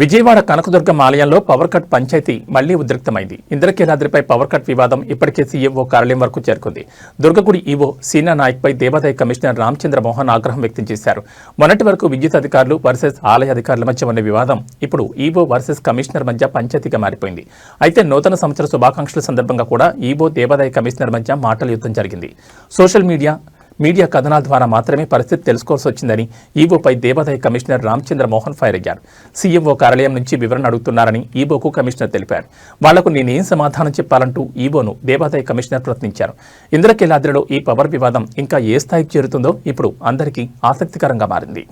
విజయవాడ కనకదుర్గం ఆలయంలో power cut panchayat మళ్ళీ ఉద్రిక్తమైంది. ఇంద్రకీలాద్రిపై పవర్ కట్ వివాదం ఇప్పటికే సీఎంఓ కార్యాలయం వరకు చేరుకుంది. దుర్గగుడి ఈవో సీనా నాయక్పై దేవాదాయ కమిషనర్ రామచంద్ర మోహన్ ఆగ్రహం వ్యక్తం చేశారు. మొన్నటి వరకు విద్యుత్ అధికారులు వర్సెస్ ఆలయ అధికారుల మధ్య ఉన్న వివాదం ఇప్పుడు ఈవో వర్సెస్ కమిషనర్ మధ్య పంచాయతీగా మారిపోయింది. అయితే నూతన సంవత్సర శుభాకాంక్షల సందర్భంగా కూడా ఈవో దేవాదాయ కమిషనర్ మధ్య మాటల యుద్ధం జరిగింది. సోషల్ మీడియా మీడియా కథనాల ద్వారా మాత్రమే పరిస్థితి తెలుసుకోవాల్సి వచ్చిందని ఈవోపై దేవాదాయ కమిషనర్ రామచంద్ర మోహన్ ఫైర్ అయ్యారు. సీఎంఓ కార్యాలయం నుంచి వివరణ అడుగుతున్నారని ఈవోకు కమిషనర్ తెలిపారు. వాళ్ళకు నేనేం సమాధానం చెప్పాలంటూ ఈవోను దేవాదాయ కమిషనర్ ప్రశ్నించారు. ఇంద్రకీలాద్రిలో ఈ పవర్ వివాదం ఇంకా ఏ స్థాయికి చేరుతుందో ఇప్పుడు అందరికీ ఆసక్తికరంగా మారింది.